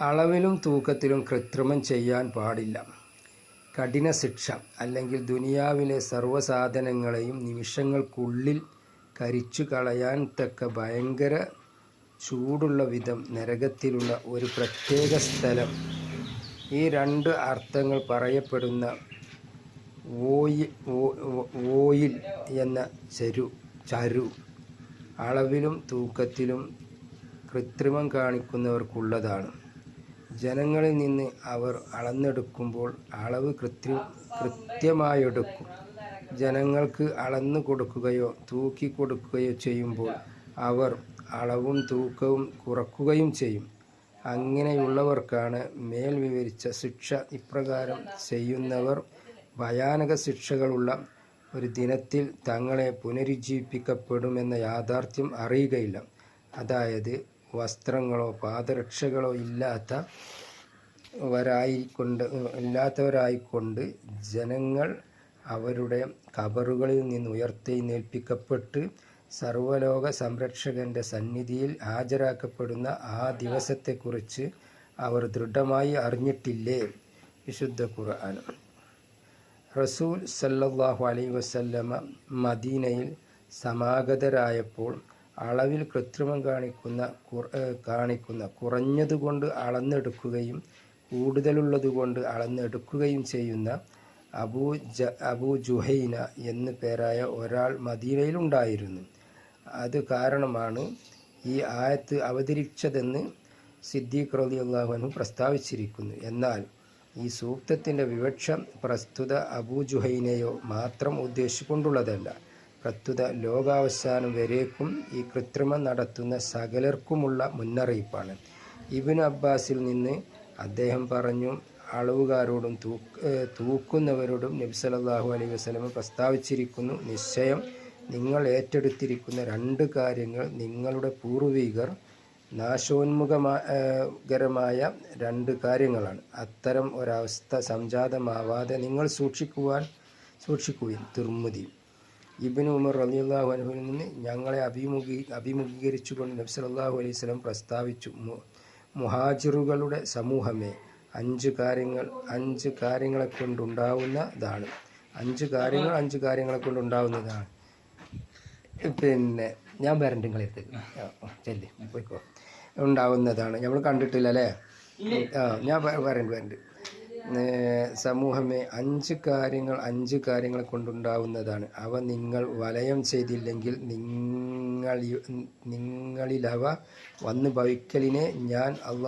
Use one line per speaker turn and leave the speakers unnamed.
അളവിലും തൂക്കത്തിലും കൃത്രിമം ചെയ്യാൻ പാടില്ല. കഠിന ശിക്ഷ അല്ലെങ്കിൽ ദുനിയാവിലെ സർവസാധനങ്ങളെയും നിമിഷങ്ങൾക്കുള്ളിൽ കരിച്ചു കളയാൻ തക്ക ഭയങ്കര ചൂടുള്ള വിധം നരകത്തിലുള്ള ഒരു പ്രത്യേക സ്ഥലം. ഈ രണ്ട് അർത്ഥങ്ങൾ പറയപ്പെടുന്ന ഓയി ഓ- ഓ- ഓയിൽ എന്ന ചരു ചരു അളവിലും തൂക്കത്തിലും കൃത്രിമം കാണിക്കുന്നവർക്കുള്ളതാണ്. ജനങ്ങളിൽ നിന്ന് അവർ അളന്നെടുക്കുമ്പോൾ അളവ് കൃത്യ കൃത്യമായെടുക്കും. ജനങ്ങൾക്ക് അളന്നു കൊടുക്കുകയോ തൂക്കി കൊടുക്കുകയോ ചെയ്യുമ്പോൾ അവർ അളവും തൂക്കവും കുറക്കുകയും ചെയ്യും. അങ്ങനെയുള്ളവർക്കാണ് മേൽ വിവരിച്ച ശിക്ഷ ഇപ്രകാരം ചെയ്യുന്നവർ ഭയാനക ശിക്ഷകളുള്ള ഒരു ദിനത്തിൽ തങ്ങളെ പുനരുജ്ജീവിപ്പിക്കപ്പെടുമെന്ന യാഥാർത്ഥ്യം അറിയുകയില്ല. അതായത് വസ്ത്രങ്ങളോ പാദരക്ഷകളോ ഇല്ലാത്ത വരായിക്കൊണ്ട് ഇല്ലാത്തവരായിക്കൊണ്ട് ജനങ്ങൾ അവരുടെ കബറുകളിൽ നിന്ന് ഉയർത്തെഴുന്നേൽപ്പിക്കപ്പെട്ട് സർവലോക സംരക്ഷകന്റെ സന്നിധിയിൽ ഹാജരാക്കപ്പെടുന്ന ആ ദിവസത്തെക്കുറിച്ച് അവർ ദൃഢമായി അറിഞ്ഞിട്ടില്ലേ? വിശുദ്ധ ഖുർആൻ. റസൂൽ സല്ലല്ലാഹു അലൈ വസല്ലമ മദീനയിൽ സമാഗതരായപ്പോൾ അളവിൽ കൃത്രിമം കാണിക്കുന്ന കാണിക്കുന്ന കുറഞ്ഞതുകൊണ്ട് അളന്നെടുക്കുകയും കൂടുതലുള്ളതുകൊണ്ട് അളന്നെടുക്കുകയും ചെയ്യുന്ന അബൂ ജ അബൂ ജുഹൈന എന്നു പേരായ ഒരാൾ മദീനയിലുണ്ടായിരുന്നു. അത് കാരണമാണ് ഈ ആയത്ത് അവതരിച്ചതെന്ന് സിദ്ദീഖ് റളിയല്ലാഹു അൻഹു പ്രസ്താവിച്ചിരിക്കുന്നു. എന്നാൽ ഈ സൂക്തത്തിന്റെ വിവക്ഷ പ്രസ്തുത അബൂ ജുഹൈനയോ മാത്രം ഉദ്ദേശിച്ചുകൊണ്ടുള്ളതല്ല. പ്രസ്തുത ലോകാവസാനം വരേക്കും ഈ കൃത്രിമം നടത്തുന്ന സകലർക്കുമുള്ള മുന്നറിയിപ്പാണ്. ഇബിൻ അബ്ബാസിൽ നിന്ന് അദ്ദേഹം പറഞ്ഞു അളവുകാരോടും തൂക്ക് തൂക്കുന്നവരോടും നബി സല്ലല്ലാഹു അലൈഹി വസല്ലം പ്രസ്താവിച്ചിരിക്കുന്നു നിശ്ചയം നിങ്ങൾ ഏറ്റെടുത്തിരിക്കുന്ന രണ്ട് കാര്യങ്ങൾ നിങ്ങളുടെ പൂർവികർ നാശോന്മുഖകരമായ രണ്ട് കാര്യങ്ങളാണ്. അത്തരം ഒരവസ്ഥ സംജാതമാവാതെ നിങ്ങൾ സൂക്ഷിക്കുവാൻ സൂക്ഷിക്കുകയും തിർമുതി ഇബിന് ഉമർ റളിയല്ലാഹു അൻഹുവിൽ നിന്ന് ഞങ്ങളെ അഭിമുഖീ അഭിമുഖീകരിച്ചുകൊണ്ട് അള്ളാഹു അലൈഹി സ്വലം പ്രസ്താവിച്ചു. മുഹാജിറുകളുടെ സമൂഹമേ അഞ്ച് കാര്യങ്ങൾ അഞ്ച് കാര്യങ്ങളെ കൊണ്ടുണ്ടാവുന്നതാണ്. അഞ്ച് കാര്യങ്ങൾ അഞ്ച് കാര്യങ്ങളെ കൊണ്ടുണ്ടാവുന്നതാണ്. പിന്നെ ഞാൻ വരണ്ട് നിങ്ങളെടുത്തേക്ക് ചെല്ലി പോയിക്കോ. ഉണ്ടാവുന്നതാണ്. നമ്മൾ കണ്ടിട്ടില്ല അല്ലേ ആ ഞാൻ വരണ്ട് വരണ്ട് സമൂഹമേ അഞ്ച് കാര്യങ്ങൾ അഞ്ച് കാര്യങ്ങൾ കൊണ്ടുണ്ടാവുന്നതാണ്. അവ നിങ്ങൾ വലയം ചെയ്തില്ലെങ്കിൽ നിങ്ങൾ നിങ്ങളിലവ വന്നു ഭവിക്കലിനെ ഞാൻ അള്ളാഹ്